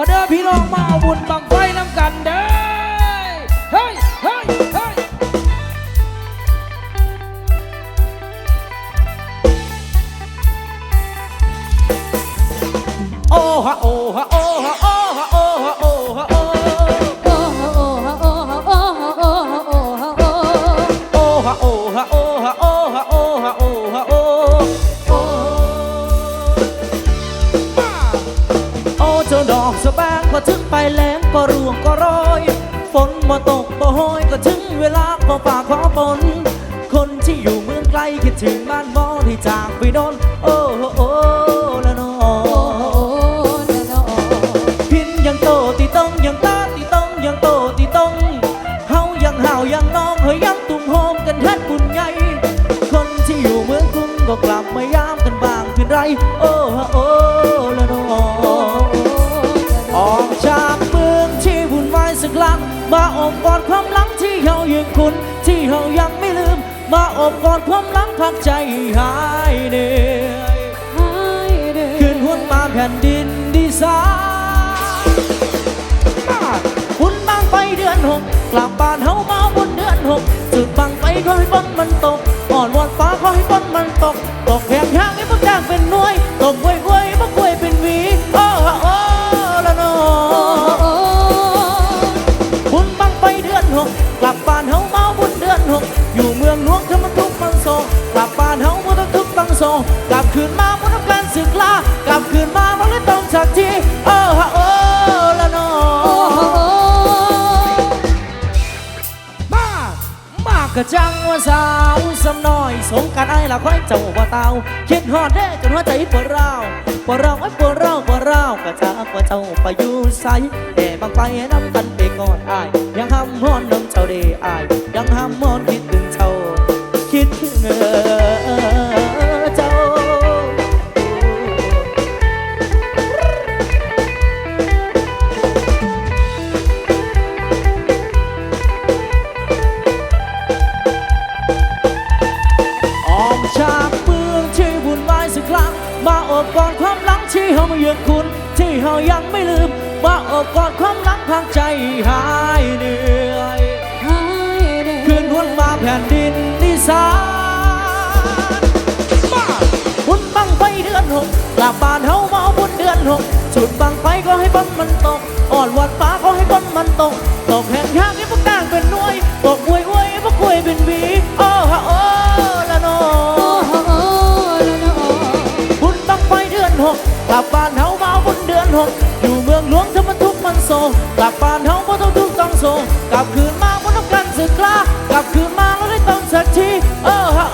มาเด้อพี่น้องมาเอาบุญบังไฟน้ำกันเด้อเฮ้ยเฮ้ยเฮ้ยโอ้ฮะโอ้ฮะโอ้ฮะโอ้ฮะโอ้ฮะโอ้ฮะ พอถึงไปแล้งก็ร่วงก็โรยฝนมาตกบ่โหยก็ถึงเวลาขอฝากขอฝนคนที่อยู่เมืองไกลคิดถึงบ้านมอที่จากไปโดนโอ้โอ้โอ้ละนอพินยังโตตีต้องยังตาตีต้องยังโตตีต้องเฮายังห่าวยังน้องเฮยยังตุ่มโฮมกันแทนบุญใหญ่คนที่อยู่เมืองกรุงก็กลับมายามกันบางคืนไรโอ้โอ้ มาอบกอดความหลังที่เฮายังคุ้นที่เฮายังไม่ลืม มาอบกอดความหลังพักใจหายเหนื่อยคืนหุ่นมาแผ่นดินดีสานบุญบางไฟเดือนหกกลับบ้านเฮามาบุญเดือนหกจุดบางไฟขอให้ฝนมันตกอ่อนวอนฟ้าขอให้ฝนมันตก หกอยู่เมืองหลวงทำมันทุกข์มันโศกกลับบ้านเฮาบ่ต้องทุกข์ต้องโศกกลับคืนมาบ่ต้องการสึกลากลับคืนมาบ่เลยต้องสักทีเออฮะเออ สาวสำน้อยสงการไอ้ละค่อยเจ้าว่าเตาคิดฮอดแด้จนหัวใจปวดร้าวปวดร้าวไอ้ปวดร้าวปวดร้าวกะจากว่าเจ้าไปอยู่ใสแต่บางไปน้ำกันไปก่อนอายยังห้ำฮอนน้ำเจ้าเดอายยังห้ำฮอนคิดถึง มาโอบกอดความหลังที่เฮามาเยือกคุณ ที่เฮายังไม่ลืม มาโอบกอดความหลังพักใจหายเหนื่อยคืนหุ่นมาแผ่นดินนิสานมาหุ่นบังไฟเดือนหกกลับบ้านเฮามาบุญเดือนหกจุดบังไฟก็ให้บนมันตกอ่อนวันฟ้าก็ให้บน หกกลับบ้านเฮามาบนเดือนหกอยู่เมืองหลวงทำมันทุกข์มันโศกลับบ้านเฮาบ่ต้องทุกข์ต้องโศกกลับคืนมาบ่ต้องกันสึกลากลับคืนมาแล้วได้ต้องสักทีเออฮะ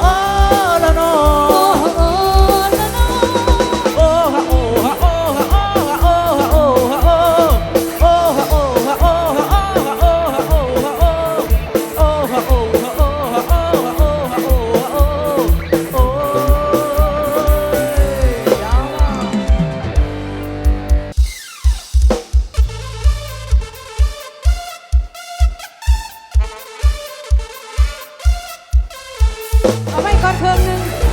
เอาไว้ก่อนเพิ่มหนึ่ง